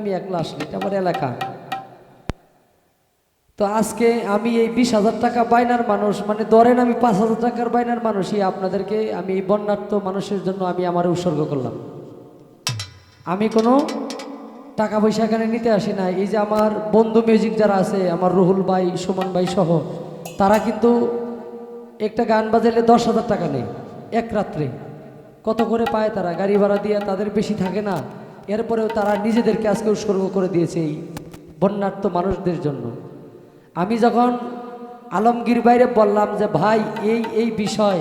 আমি একলা আসলি এটা আমার এলাকা। তো আজকে আমি এই বিশ হাজার টাকা বাইনার মানুষ মানে ধরেন আমি পাঁচ হাজার টাকার বাইনার মানুষই আপনাদেরকে আমি এই বন্যার্থ মানুষের জন্য আমি আমার উৎসর্গ করলাম। আমি কোনো টাকা পয়সা এখানে নিতে আসি না এই যে আমার বন্ধু মিউজিক যারা আছে, আমার রুহুল ভাই, সুমন ভাই সহ, তারা কিন্তু একটা গান বাজাইলে দশ হাজার টাকা নেই এক রাত্রে। কত করে পায় তারা? গাড়ি ভাড়া দিয়ে তাদের বেশি থাকে না। এরপরেও তারা নিজেদেরকে আজকে উৎসর্গ করে দিয়েছে এই বন্যার্থ মানুষদের জন্য। আমি যখন আলমগীর বাইরে বললাম যে, ভাই, এই এই বিষয়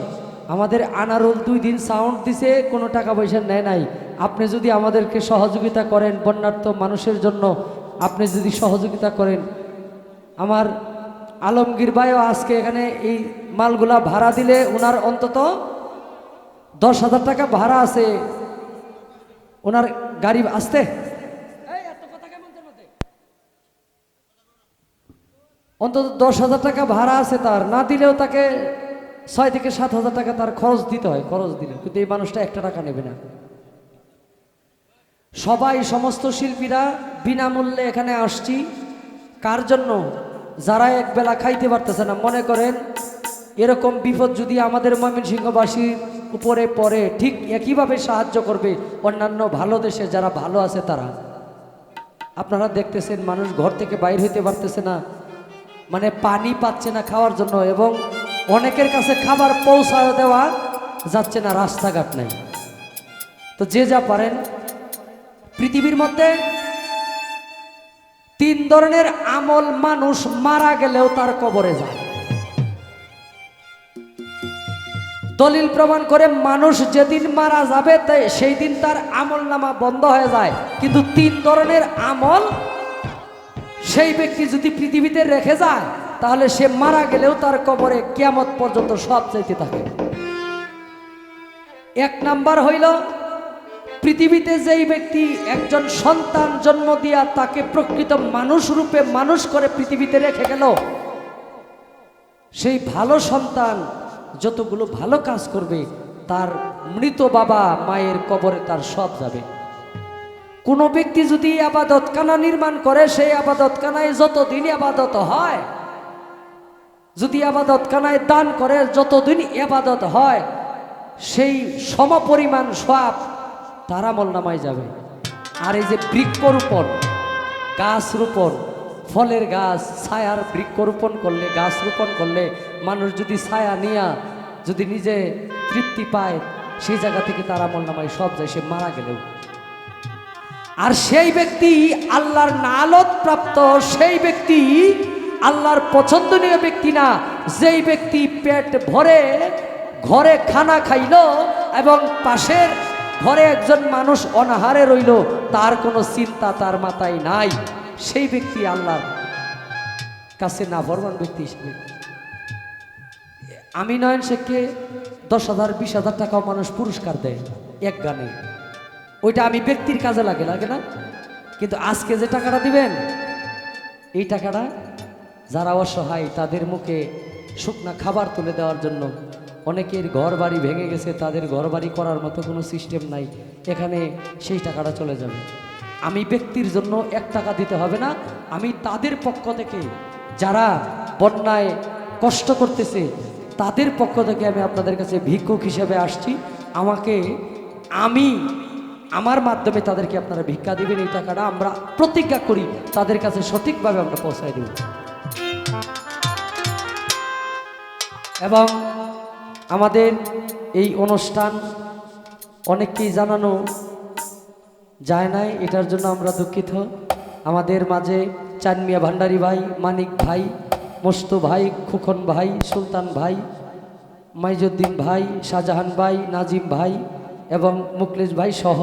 আমাদের আনারোল দুই দিন সাউন্ড দিছে, কোনো টাকা পয়সা নেয় নাই। আপনি যদি আমাদেরকে সহযোগিতা করেন বন্যার্থ মানুষের জন্য, আপনি যদি সহযোগিতা করেন। আমার আলমগীর ভাইও আজকে এখানে এই মালগুলা ভাড়া দিলে ওনার অন্তত দশ হাজার টাকা ভাড়া আছে। ওনার গাড়ি আসতে। অন্তত দশ হাজার টাকা ভাড়া আছে তার। না দিলেও তাকে ছয় থেকে সাত হাজার টাকা তার খরচ দিতে হয় খরচ দিলে। কিন্তু এই মানুষটা একটা টাকা নেবে না। সবাই সমস্ত শিল্পীরা বিনামূল্যে এখানে আসছি। কার জন্য? যারা একবেলা খাইতে পারতেছে না। মনে করেন এরকম বিপদ যদি আমাদের ময়মনসিংহবাসীর উপরে পড়ে, ঠিক একইভাবে সাহায্য করবে অন্যান্য ভালো দেশে যারা ভালো আছে তারা। আপনারা দেখতেছেন মানুষ ঘর থেকে বাইর হইতে পারতেছে না মানে পানি পাচ্ছে না খাওয়ার জন্য এবং অনেকের কাছে খাবার পৌঁছায় দেওয়া যাচ্ছে না, রাস্তাঘাট নাই। তো যে যা পারেন, পৃথিবীর মধ্যে তিন ধরনের আমল মানুষ মারা গেলেও তার কবরে যায়। দলিল প্রমাণ করে মানুষ যেদিন মারা যাবে, তাই সেই দিন তার আমল নামা বন্ধ হয়ে যায়। কিন্তু তিন ধরনের আমল, সেই ব্যক্তি যদি পৃথিবীতে রেখে যায়, তাহলে সে মারা গেলেও তার কবরে কিয়ামত পর্যন্ত সব চাইতে থাকে। এক নাম্বার হইল, পৃথিবীতে যেই ব্যক্তি একজন সন্তান জন্ম দিয়া তাকে প্রকৃত মানুষ রূপে মানুষ করে পৃথিবীতে রেখে গেল, সেই ভালো সন্তান যতগুলো ভালো কাজ করবে, তার মৃত বাবা মায়ের কবরে তার সব যাবে। কোনো ব্যক্তি যদি আবাদতখানা নির্মাণ করে, সেই আবাদতখানায় যতদিন আবাদত হয়, যদি আবাদতখানায় দান করে, যতদিন আবাদত হয়, সেই সমপরিমাণ সব তারা মলনামায় যাবে। আর এই যে বৃক্ষরোপণ গাছ রোপণ ফলের গাছ, ছায়ার বৃক্ষরোপণ করলে গাছ রোপণ করলে মানুষ যদি ছায়া নিয়া যদি নিজে তৃপ্তি পায়, সেই জায়গা থেকে তারা মলনামায় সব যায়, সে মারা গেলেও। আর সেই ব্যক্তি আল্লাহর নালত প্রাপ্ত, সেই ব্যক্তি আল্লাহর পছন্দনীয় ব্যক্তি না। যেই ব্যক্তি পেট ভরে ঘরে খানা খাইল এবং পাশের ঘরে একজন মানুষ অনাহারে রইল, তার কোনো চিন্তা তার মাথায় নাই। সেই ব্যক্তি আল্লাহর কাছে না বর্মান ব্যক্তি হিসেবে। আমি নয়ন শেখকে দশ হাজার, বিশ হাজার টাকাও মানুষ পুরস্কার দেয় এক গানে। ওইটা আমি ব্যক্তির কাজে লাগে লাগে না। কিন্তু আজকে যে টাকাটা দিবেন, এই টাকাটা যারা অসহায়, তাদের মুখে শুকনা খাবার তুলে দেওয়ার জন্য অনেকের ঘর বাড়ি ভেঙে গেছে, তাদের ঘর বাড়ি করার মতো কোনো সিস্টেম নাই, এখানে সেই টাকাটা চলে যাবে। আমি ব্যক্তির জন্য এক টাকা দিতে হবে না, আমি তাদের পক্ষ থেকে যারা বন্যায় কষ্ট করতেছে তাদের পক্ষ থেকে আমি আপনাদের কাছে ভিক্ষুক হিসেবে আসছি। আমাকে, আমি, আমার মাধ্যমে তাদেরকে আপনারা ভিক্ষা দিবেন এই টাকাটা। আমরা প্রতিজ্ঞা করি তাদের কাছে সঠিকভাবে আমরা পৌঁছায় দেব। এবং আমাদের এই অনুষ্ঠান অনেককেই জানানো যায় নাই, এটার জন্য আমরা দুঃখিত। আমাদের মাঝে চানমিয়া ভান্ডারী ভাই, মানিক ভাই মস্তু ভাই, খুকন ভাই, সুলতান ভাই, মাইজুদ্দিন ভাই, শাহজাহান ভাই, নাজিম ভাই এবং মুকলেশ ভাই সহ।